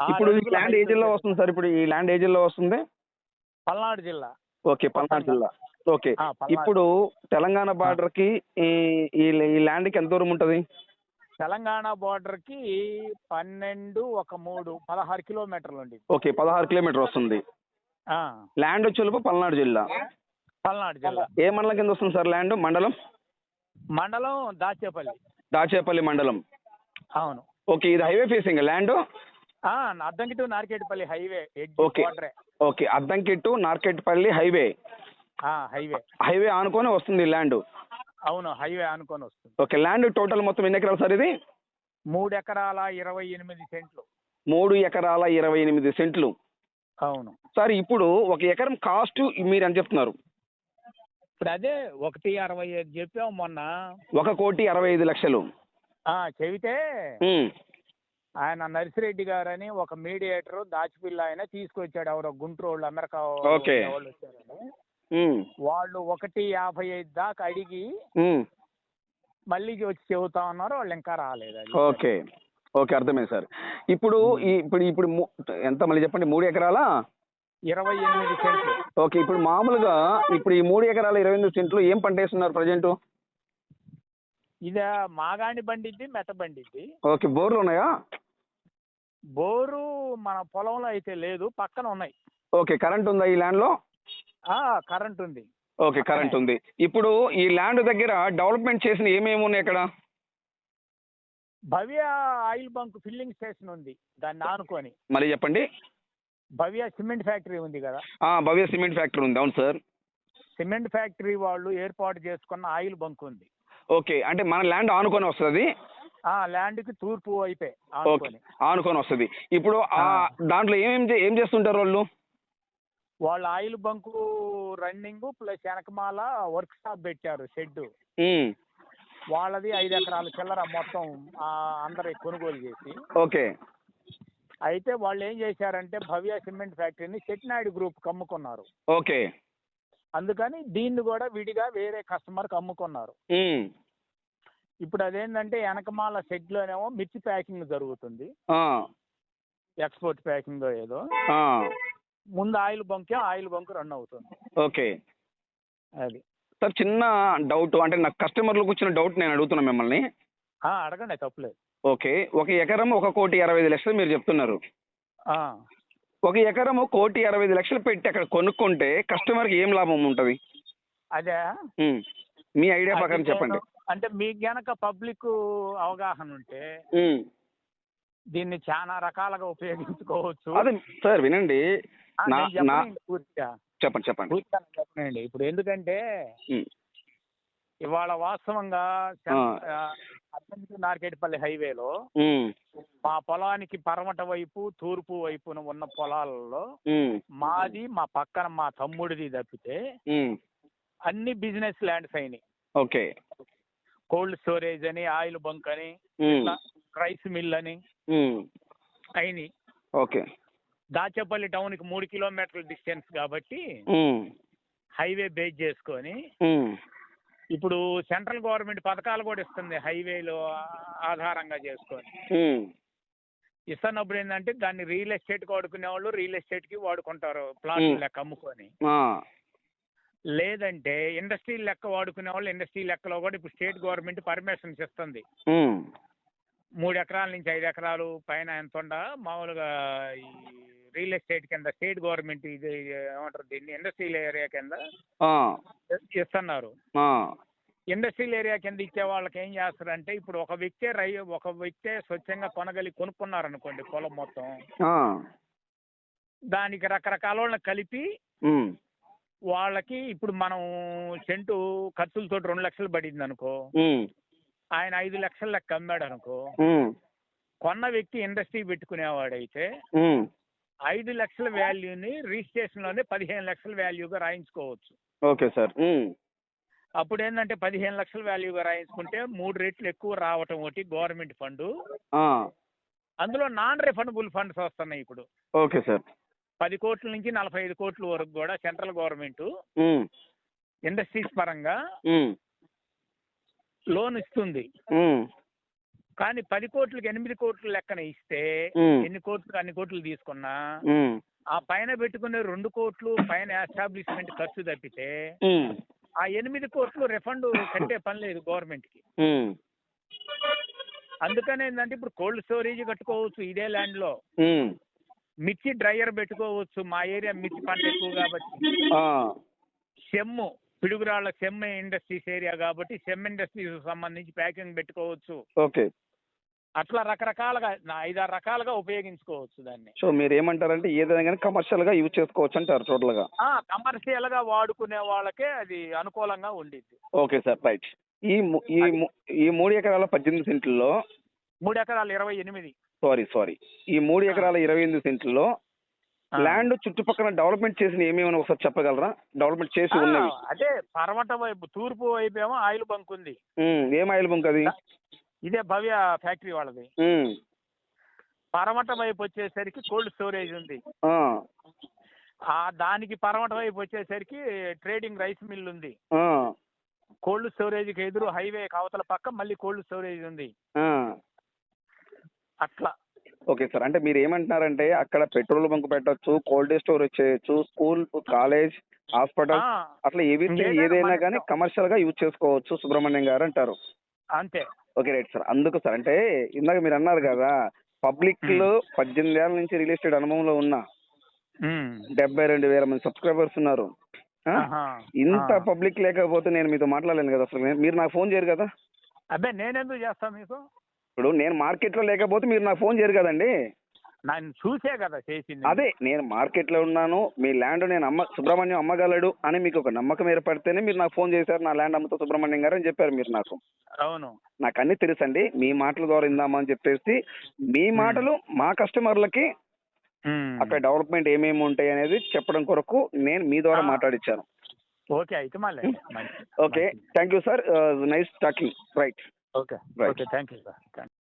ఇప్పుడు ఈ ల్యాండ్ ఏ జిల్లా వస్తుంది సార్. ఇప్పుడు ఈ ల్యాండ్ ఏ జిల్లా వస్తుంది? పల్నాడు జిల్లా. ఓకే పల్నాడు జిల్లా. ఓకే. ఇప్పుడు తెలంగాణ బార్డర్కి ఈ ల్యాండ్కి ఎంత దూరం ఉంటుంది? తెలంగాణ border కి పన్నెండు ఒక మూడు పదహారు కిలోమీటర్లు ఉంది ఓకే పదహారు కిలోమీటర్ వస్తుంది. ఆ, ల్యాండ్ వచ్చేలోపు పల్నాడు జిల్లా. పల్నాడు జిల్లా. ఏ మండలం కింద వస్తుంది సార్ ల్యాండ్ మండలం? మండలం దాచేపల్లి. దాచేపల్లి మండలం. అవును. ఓకే ఇది highway facing land Addanki to Narketpally highway okay. Okay Addanki to Narketpally highway. ఆ హైవే. హైవే ఆనుకొని వస్తుంది ల్యాండ్. అవును హైవే అనుకొని వస్తుంది. ఓకే ల్యాండ్ టోటల్ మొత్తం ఎన్ని ఎకరాలు సార్ ఇది? మూడు ఎకరాల ఇరవై ఎనిమిది సెంట్లు. మూడు ఎకరాల ఇరవై ఎనిమిది సెంట్లు. అవును. సార్ ఇప్పుడు ఒక ఎకరం కాస్ట్ మీరు ఎంత చెప్తున్నారు? ఇప్పుడు అదే ఒకటి అరవై ఐదు చెప్పాం మొన్న. ఒక కోటి అరవై ఐదు లక్షలు. ఆ చెబితే ఆయన నర్సిరెడ్డి గారని ఒక మీడియేటర్ దాచిపిల్ల ఆయన తీసుకొచ్చాడు. ఎవరో గుంటూరు వాళ్ళు అమెరికా. వాళ్ళు వచ్చారని. వాళ్ళు ఒకటి యాభై ఐదు దాకా అడిగి మళ్ళీ వచ్చి చెబుతా ఉన్నారు. వాళ్ళు ఇంకా రాలేదు ఓకే. ఓకే అర్థమైంది సార్. ఇప్పుడు ఇప్పుడు ఇప్పుడు ఎంత మళ్ళీ చెప్పండి? మూడు ఎకరాల? ఇరవై ఎనిమిది సెంట్లు. ఓకే ఇప్పుడు మామూలుగా ఇప్పుడు ఈ మూడు ఎకరాల ఇరవై ఎనిమిది సెంట్లు ఏం పంట వేస్తున్నారు ప్రజెంట్? ఇదే మాగాణి బండిద్ది మెట్ట బండిద్ది. ఓకే బోర్లు ఉన్నాయా? బోరు మన పొలంలో అయితే లేదు పక్కన ఉన్నాయి. ఓకే కరెంట్ ఉందా ఈ ల్యాండ్లో? ఆ కరెంట్ ఉంది. ఓకే కరెంట్ ఉంది. ఇప్పుడు ఈ ల్యాండ్ దగ్గర డెవలప్మెంట్ చేసిన ఏమేమి ఉన్నాయి ఇక్కడ Bhavya oil bunk filling station ఉంది దాన్ని ఆనుకొని. మళ్ళీ చెప్పండి. భవ్య సిమెంట్ ఫ్యాక్టరీ ఉంది కదా. భవ్య సిమెంట్ ఫ్యాక్టరీ ఉంది అవును సార్. సిమెంట్ ఫ్యాక్టరీ వాళ్ళు ఏర్పాటు చేసుకున్న ఆయిల్ బంక్ ఉంది. ఓకే అంటే మన ల్యాండ్ ఆనుకొని వస్తుంది? ఆ ల్యాండ్కి తూర్పు వైపే ఓకే ఆనుకొని. వస్తుంది. ఇప్పుడు ఆ. దాంట్లో ఏమేం చే- ఏం చేస్తుంటారు వాళ్ళు? వాళ్ళ ఆయిల్ బంకు రన్నింగ్ ప్లస్ వెనకమాల వర్క్ షాప్ పెట్టారు షెడ్ వాళ్ళది ఐదు ఎకరాల చిల్లర మొత్తం అందరు కొనుగోలు చేసి. ఓకే. అయితే వాళ్ళు ఏం చేశారంటే భవ్య సిమెంట్ ఫ్యాక్టరీని చెట్నాయుడు గ్రూప్ అమ్ముకున్నారు. ఓకే. అందుకని దీన్ని కూడా విడిగా వేరే కస్టమర్కి అమ్ముకున్నారు. ఇప్పుడు అదేంటంటే వెనకమాల షెడ్లోనేమో మిర్చి ప్యాకింగ్ జరుగుతుంది. ఎక్స్పోర్ట్ ప్యాకింగ్ ఏదో. ముందు ఆయిల్ బంకే ఆయిల్ బంక్ రన్ అవుతుంది. ఓకే. అది. సార్ చిన్న డౌట్ అంటే నాకు కస్టమర్లకు వచ్చిన డౌట్ నేను అడుగుతున్నా మిమ్మల్ని. అడగండి తప్పలేదు. ఓకే. ఒక ఎకరం ఒక కోటి అరవై ఐదు లక్షలు మీరు చెప్తున్నారు. ఆ. ఒక ఎకరము కోటి అరవై ఐదు లక్షలు పెట్టి అక్కడ కొనుక్కుంటే కస్టమర్కి ఏం లాభం ఉంటుంది? అదే. మీ ఐడియా ప్రకారం చెప్పండి. అంటే మీకు గనక పబ్లిక్ అవగాహన ఉంటే. దీన్ని చాలా రకాలుగా ఉపయోగించుకోవచ్చు. అదే సార్ వినండి. చెప్పండి చెప్పండి. చెప్పనండి ఇప్పుడు ఎందుకంటే ఇవాళ వాస్తవంగా. నార్కెట్పల్లి హైవేలో మా పొలానికి పరమట వైపు తూర్పు వైపున ఉన్న పొలాలలో మాది మా పక్కన మా తమ్ముడిది తప్పితే. అన్ని బిజినెస్ ల్యాండ్స్ అయినాయి. ఓకే. కోల్డ్ స్టోరేజ్ అని ఆయిల్ బంక్ అని రైస్ మిల్ అని. అయినాయి. ఓకే. దాచేపల్లి టౌన్కి మూడు కిలోమీటర్ల డిస్టెన్స్ కాబట్టి హైవే బేస్ చేసుకొని. ఇప్పుడు సెంట్రల్ గవర్నమెంట్ పథకాలు కూడా ఇస్తుంది హైవేలో ఆధారంగా చేసుకొని. ఇస్తున్నప్పుడు ఏంటంటే దాన్ని రియల్ ఎస్టేట్ వాడుకునే వాళ్ళు రియల్ ఎస్టేట్కి వాడుకుంటారు ప్లాట్. లెక్క అమ్ముకొని లేదంటే ఇండస్ట్రీ లెక్క వాడుకునే వాళ్ళు ఇండస్ట్రీ లెక్కలో కూడా ఇప్పుడు స్టేట్ గవర్నమెంట్ పర్మిషన్స్ ఇస్తుంది. మూడు ఎకరాల నుంచి ఐదు ఎకరాలు పైన ఎంత ఉండ? మామూలుగా ఈ రియల్ ఎస్టేట్ కింద స్టేట్ గవర్నమెంట్ ఇది ఏమంటారు దీన్ని? ఇండస్ట్రియల్ ఏరియా కింద ఇస్తున్నారు. ఇండస్ట్రియల్ ఏరియా కింద ఇచ్చే వాళ్ళకి ఏం చేస్తారంటే ఇప్పుడు ఒక వ్యక్తే రై ఒక వ్యక్తే స్వచ్ఛంగా కొనగలి కొనుక్కున్నారనుకోండి పొలం మొత్తం. దానికి రకరకాల వాళ్ళని కలిపి వాళ్ళకి ఇప్పుడు మనం సెంటు ఖర్చులతో రెండు లక్షలు పడింది అనుకో ఆయన ఐదు లక్షల లెక్క అమ్మాడు అనుకో కొన్న వ్యక్తి ఇండస్ట్రీ పెట్టుకునేవాడైతే. ఐదు లక్షల వాల్యూని రిజిస్ట్రేషన్లోనే పదిహేను లక్షల వాల్యూగా రాయించుకోవచ్చు. Okay sir. అప్పుడు ఏంటంటే పదిహేను లక్షల వాల్యూగా రాయించుకుంటే మూడు రెట్లు ఎక్కువ రావటం ఒకటి గవర్నమెంట్ ఫండ్. అందులో నాన్ రిఫండబుల్ ఫండ్స్ వస్తున్నాయి ఇప్పుడు. Okay sir. పది కోట్ల నుంచి నలభై ఐదు కోట్ల వరకు కూడా సెంట్రల్ గవర్నమెంట్ ఇండస్ట్రీస్ పరంగా లోన్ ఇస్తుంది. కానీ పది కోట్లకి ఎనిమిది కోట్లు లెక్కన ఇస్తే ఎన్ని కోట్లు అన్ని కోట్లు తీసుకున్నా ఆ పైన పెట్టుకునే రెండు కోట్లు పైన ఎస్టాబ్లిష్మెంట్ ఖర్చు తప్పితే ఆ ఎనిమిది కోట్లు రిఫండ్ కట్టే పని లేదు గవర్నమెంట్కి అందుకని ఏంటంటే ఇప్పుడు కోల్డ్ స్టోరేజ్ కట్టుకోవచ్చు ఇదే ల్యాండ్లో. మిర్చి డ్రైయర్ పెట్టుకోవచ్చు మా ఏరియా మిర్చి పంట ఎక్కువ కాబట్టి. సెమ్ము పిడుగురాళ్ళ సెమ్ ఇండస్ట్రీస్ ఏరియా కాబట్టి సెమ్ ఇండస్ట్రీస్ సంబంధించి ప్యాకింగ్ పెట్టుకోవచ్చు. ఓకే. అట్లా రకరకాలుగా ఐదారు రకాలుగా ఉపయోగించుకోవచ్చు దాన్ని. సో మీరు ఏమంటారంటే ఏదైనా కమర్షియల్గా యూజ్ చేసుకోవచ్చు అంటారు టోటల్గా కమర్షియల్గా వాడుకునే వాళ్ళకే అది అనుకూలంగా ఉండిద్ది. Okay sir right. ఈ ఈ ఈ మూడు ఎకరాల పద్దెనిమిది సెంట్లలో మూడు ఎకరాలు ఇరవై ఎనిమిది. Sorry sorry. ఈ మూడు ఎకరాల ఇరవై ఎనిమిది సెంట్లలో. ల్యాండ్ చుట్టుపక్కల డెవలప్మెంట్ చేసిన ఏమేమి ఒకసారి చెప్పగలరా? డెవలప్మెంట్ చేసి ఆ, ఉన్నవి. అదే పర్వత వైపు తూర్పు వైపు ఏమో ఆయిల్ బంక్ ఉంది. ఏం ఆయిల్ బంక్ అది? ఇదే భవ్య ఫ్యాక్టరీ వాళ్ళది. పరమట వైపు వచ్చేసరికి కోల్డ్ స్టోరేజ్ ఉంది. ఆ, దానికి పరమట వైపు వచ్చేసరికి ట్రేడింగ్ రైస్ మిల్ ఉంది. కోల్డ్ స్టోరేజ్కి ఎదురు హైవే అవతల పక్క మళ్ళీ కోల్డ్ స్టోరేజ్ ఉంది. అట్లా. Okay sir. అంటే మీరు ఏమంటున్నారంటే అక్కడ పెట్రోల్ బంక్ పెట్టొచ్చు కోల్డ్ స్టోరేజ్ చేయొచ్చు స్కూల్ కాలేజ్ హాస్పిటల్ అట్లా ఏవైతే ఏదైనా కానీ. కమర్షియల్గా యూజ్ చేసుకోవచ్చు సుబ్రహ్మణ్యం గారు అంటారు. అంతే. Okay right sir. అందుకు సార్ అంటే ఇందాక మీరు అన్నారు కదా పబ్లిక్లో పద్దెనిమిది ఏళ్ళ నుంచి రియల్ ఎస్టేట్ అనుభవంలో ఉన్న. డెబ్బై రెండు వేల మంది సబ్స్క్రైబర్స్ ఉన్నారు. ఇంత. పబ్లిక్ లేకపోతే నేను మీతో మాట్లాడలేను కదా అసలు. మీరు నాకు ఫోన్ చేయరు కదా? అబ్బే నేనెందుకు చేస్తా మీకు? ఇప్పుడు నేను మార్కెట్లో లేకపోతే మీరు నాకు ఫోన్ చేయరు కదండి నన్ను చూసే కదా చేసింది అదే నేను మార్కెట్లో ఉన్నాను మీ ల్యాండ్ నేను అమ్మ సుబ్రహ్మణ్యం అమ్మగలడు అని మీకు ఒక నమ్మకం ఏర్పడితేనే మీరు నాకు ఫోన్ చేశారు నా ల్యాండ్ అమ్ముతా సుబ్రహ్మణ్యం గారు అని చెప్పారు మీరు నాకు అవును నాకు అన్ని తెలుసండి మీ మాటల ద్వారా ఇందామని చెప్పేసి మీ మాటలు మా కస్టమర్లకి. అక్కడ డెవలప్మెంట్ ఏమేమి ఉంటాయి అనేది చెప్పడం కొరకు నేను మీ ద్వారా ఆ. మాట్లాడించాను ఓకే అయితే. Okay. Thank you sir nice talking right Okay. Okay. Thank you, sir. Thank you.